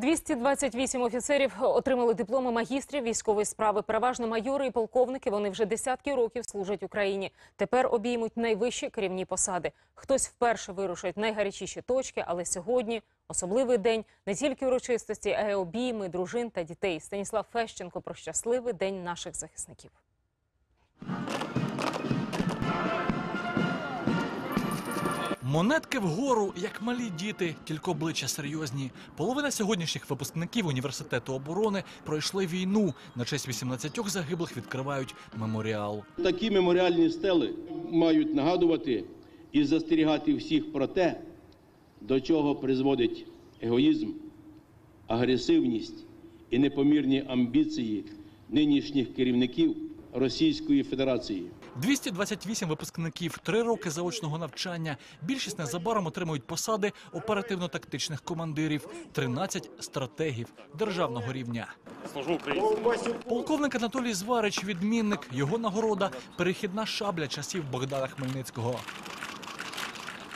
228 офіцерів отримали дипломи магістрів військової справи. Переважно майори і полковники. Вони вже десятки років служать Україні. Тепер обіймуть найвищі керівні посади. Хтось вперше вирушить найгарячіші точки, але сьогодні особливий день не тільки урочистості, а й обійми дружин та дітей. Станіслав Фещенко про щасливий день наших захисників. Монетки вгору, як малі діти, тільки обличчя серйозні. Половина сьогоднішніх випускників університету оборони пройшли війну. На честь 18 загиблих відкривають меморіал. Такі меморіальні стели мають нагадувати і застерігати всіх про те, до чого призводить егоїзм, агресивність і непомірні амбіції нинішніх керівників Російської Федерації. 228 випускників, три роки заочного навчання. Більшість незабаром отримують посади оперативно-тактичних командирів, 13 стратегів державного рівня. Служу. Полковник Анатолій Зварич, відмінник, його нагорода перехідна шабля часів Богдана Хмельницького.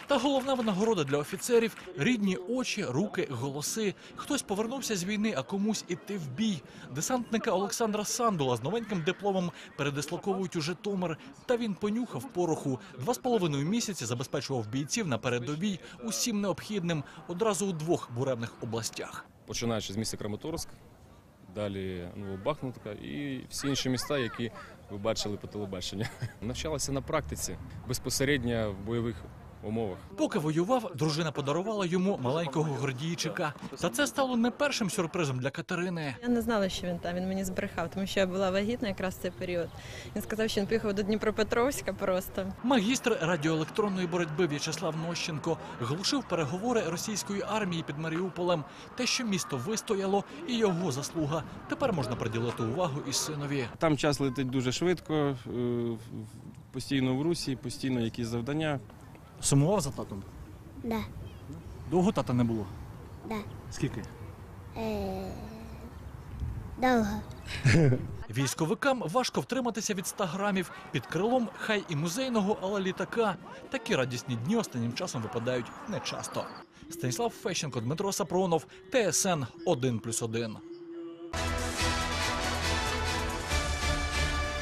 Та головна винагорода для офіцерів рідні очі, руки, голоси. Хтось повернувся з війни, а комусь іти в бій. Десантника Олександра Сандула з новеньким дипломом передислоковують у Житомир. Та він понюхав пороху. Два з половиною місяці забезпечував бійців на передовій усім необхідним одразу у двох буремних областях. починаючи з міста Краматорськ, далі Новобахмутка і всі інші міста, які ви бачили по телебаченню. Навчалася на практиці безпосередньо в бойових умовах. Поки воював, дружина подарувала йому маленького гордійчика. Та це стало не першим сюрпризом для Катерини. Я не знала, що він там. Він мені збрехав, тому що я була вагітна якраз в цей період. Він сказав, що він поїхав до Дніпропетровська просто. Магістр радіоелектронної боротьби В'ячеслав Нощенко глушив переговори російської армії під Маріуполем. Те, що місто вистояло, і його заслуга. Тепер можна приділити увагу і синові. Там час летить дуже швидко, е, постійно в русі, постійно якісь завдання. Сумував за татом? Да, Довго тата не було. да. Скільки? Е, довго. Військовикам важко втриматися від 100 грамів під крилом хай і музейного, але літака. Такі радісні дні останнім часом випадають нечасто. Станіслав Фещенко, Дмитро Сапронов, ТСН 1+,1.